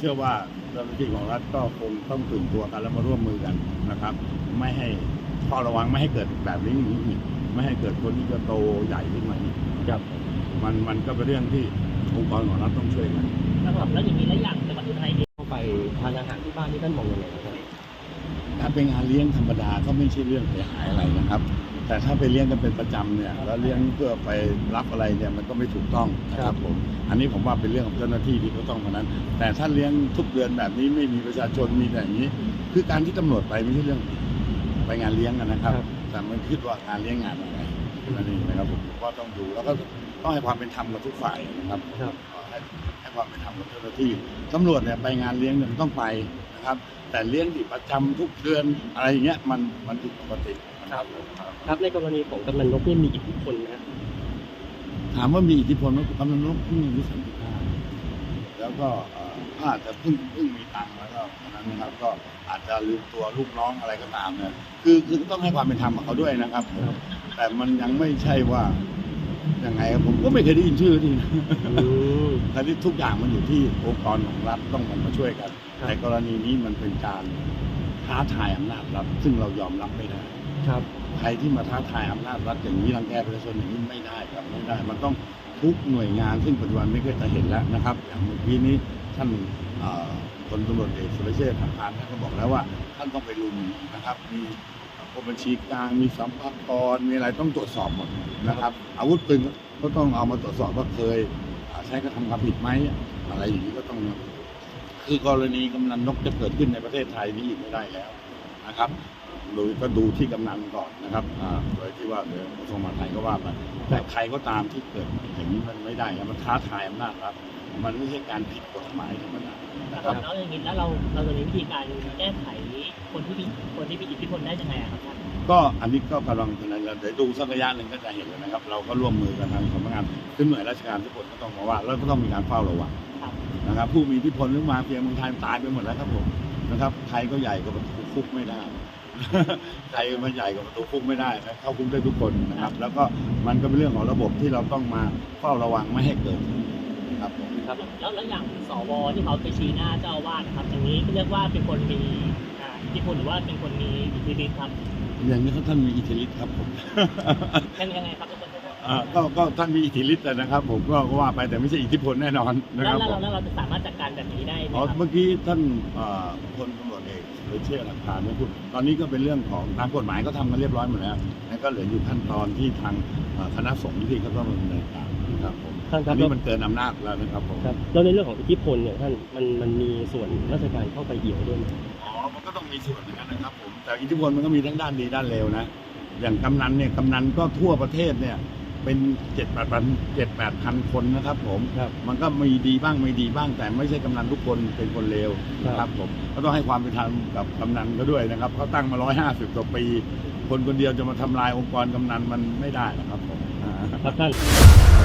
ชื่อว่าเจ้าหน้าที่ของรัฐก็คงต้องตื่นตัวกันแล้วมาร่วมมือกันนะครับ ไม่ให้เฝ้าระวังไม่ให้เกิดแบบนี้อีกไม่ให้เกิดคนที่จะโตใหญ่ขึ้นมาอีกครับมันมันก็เป็นเรื่องที่องค์กรของรัฐต้องช่วยกันนะครับแล้วอย่างนี้แล้วอย่างจังหวัดอุทัยเองเข้าไปทานอาหารที่บ้านที่ท่านมองยังไงครับ ถ้าเป็นงานเลี้ยงธรรมดาก็ไม่ใช่เรื่องเสียหายอะไรนะครับ แต่ถ้าไปเลี้ยงกันเป็นประจำเนี่ยแล้วเลี้ยงเพื่อไปรับอะไรเนี่ยมันก็ไม่ถูกต้องนะครับผมอันนี้ผมว่าเป็นเรื่องของเจ้าหน้าที่ที่เขาต้องเท่านั้น แต่ถ้าเลี้ยงทุกเดือนแบบนี้ไม่มีประชาชนมีแต่อย่างนี้ คือการที่ตำรวจไปไม่ใช่เรื่องผิดไปงานเลี้ยงกันนะครับ แต่มันคิดว่างานเลี้ยงงานอะไรนั่นเองนะครับผมก็ต้องดูแล้วก็ต้องให้ความเป็นธรรมกับทุกฝ่ายนะครับครับให้ให้ความเป็นธรรมกับเจ้าหน้าที่ตำรวจเนี่ยไปงานเลี้ยงเนี่ยมันต้องไป นะครับ แต่เลี้ยงที่ประจำทุกเดือนอะไรอย่างเงี้ยมันมันผิดปกตินะครับผมครับ ครับในกรณีของกำนันนกนี่มีอิทธิพลนะถามว่ามีอิทธิพลไหมกำนันนกเพิ่งอายุสามสิบห้าแล้วก็เอ่อก็อาจจะเพิ่งเพิ่งมีตังค์แล้วก็ตอนนั้นนะครับ ก็อาจจะลืมตัวลูกน้องอะไรก็ตามเนี่ยคือคือต้องให้ความเป็นธรรมกับเขาด้วยนะครับ แต่มันยังไม่ใช่ว่า ยังไงครับผมก็ไม่เคยได้ยินชื่อที่นะอืมแต่ที่ทุกอย่างมันอยู่ที่องค์กรของรัฐต้องมันมาช่วยกันครับในกรณีนี้มันเป็นการท้าทายอำนาจรัฐซึ่งเรายอมรับไม่ได้ครับใครที่มาท้าทายอำนาจรัฐอย่างนี้รังแกประชาชนอย่างนี้ไม่ได้ครับไม่ได้ มันต้องทุกหน่วยงานซึ่งปัจจุบันไม่เคยจะเห็นแล้วนะครับ อย่างเมื่อกี้นี้ท่านเอ่อพลตำรวจเอกสุรเชษฐ์หักพานท่านก็บอกแล้วว่า ท่านต้องไปลุมนะครับมี กรมบัญชีกลางมีสัมภากรมีอะไรต้องตรวจสอบหมดนะครับ อาวุธปืนก็ต้องเอามาตรวจสอบว่าเคยใช้กระทำความผิดไหมอะไรอย่างนี้ก็ต้องคือกรณีกำนันนกจะเกิดขึ้นในประเทศไทยนี้อีกไม่ได้แล้วนะครับ โดยก็ดูที่กำนันก่อนนะครับอ่าโดยที่ว่าเดี๋ยวกระทรวงมหาดไทยก็ว่าไปแต่ใครก็ตามที่เกิดอย่างนี้มันไม่ได้ครับมันท้าทายอำนาจรัฐมันไม่ใช่การผิดกฎหมายธรรมดานะคครัรับบแล้วอย่างนี้แล้วเราเราจะมีวิธีการแก้ไขคนที่มีคนที่มีอิทธิพลได้ยังไงอะครับท่านก็อันนี้ก็กำลังเดี๋ยวดูสักระยะหนึ่งก็จะเห็นแล้วนะครับ เราก็ร่วมมือกันทางสำนักงานคือหน่วยราชการทุกคนก็ต้องมาว่าแล้วก็ต้องมีการเฝ้าระวังครับนะครับผู้มีอิทธิพลหรือมาเพียงเมืองไทยตายไปหมดแล้วครับผมนะครับใครก็ใหญ่กว่าประตูคุกไม่ได้ ใครมาใหญ่กว่าประตูคุกไม่ได้นะเข้าคุกได้ทุกคนนะครับ แล้วก็มันก็เป็นเรื่องของระบบที่เราต้องมาเฝ้าระวังไม่ให้เกิดครับผมครับแล้วแล้วอย่างสวที่เขาไปชี้หน้าเจ้าอาวาสนะครับอย่างนี้เรียกว่าเป็นคนมีอ่าอิทธิพลหรือว่าเป็นคนมีอิทธิฤทธิ์ครับ อย่างนี้เขาท่านมีอิทธิฤทธิ์ครับผมยังยังไงครับทุกคนอ่า ก็ก็ท่านมีอิทธิฤทธิ์นะครับ ผมก็ก็ว่าไปแต่ไม่ใช่อิทธิพลแน่นอนนะแล้ควรับแล้วผมเราแล้วเราจะสามารถจัดการแบบนี้ได้ไหมอ๋อครับเมื่อกี้ท่านเอ่อพลตำรวจเอกสุรเชษฐ์หักพานเนี่ยพูดตอนนี้ก็เป็นเรื่องของตามกฎหมายก็ทำกันเรียบร้อยหมดแล้วแล้วก็เหลืออยู่ขั้นตอนที่ทางเอ่อคณะสงฆ์ที่เขาต้องดำเนินการนะครับผมท่านคอัรับนนี้มันเกินอำนาจแล้วนะครับผม ครับแล้วในเรื่องของอิทธิพลเนี่ยท่านมันมันมีส่วนราชการเข้าไปเอี่ยวด้วยไหม อ๋อ มันก็ต้องมีส่วนเหมือนกันนะครับผม แต่อิทธิพลมันก็มีทั้งด้านดีด้านเลวนะ อย่างกำนันเนี่ย กำนันก็ทั่วประเทศเนี่ย เป็นเจ็ดแปดพันเจ็ดแปดพันคนนะครับ ผมครับ มันก็มีดีบ้างไม่ดีบ้าง แต่ไม่ใช่กำนันทุกคนเป็นคนเลวนะครับผมก็ต้องให้ความเป็นธรรมกับกำนันก็ด้วยนะครับเขาตั้งมาร้อยห้าสิบกว่าปี คนคนเดียวจะมาทำลายองค์กรกำนันมันไม่ได้นะครับผมอ่าครับท่าน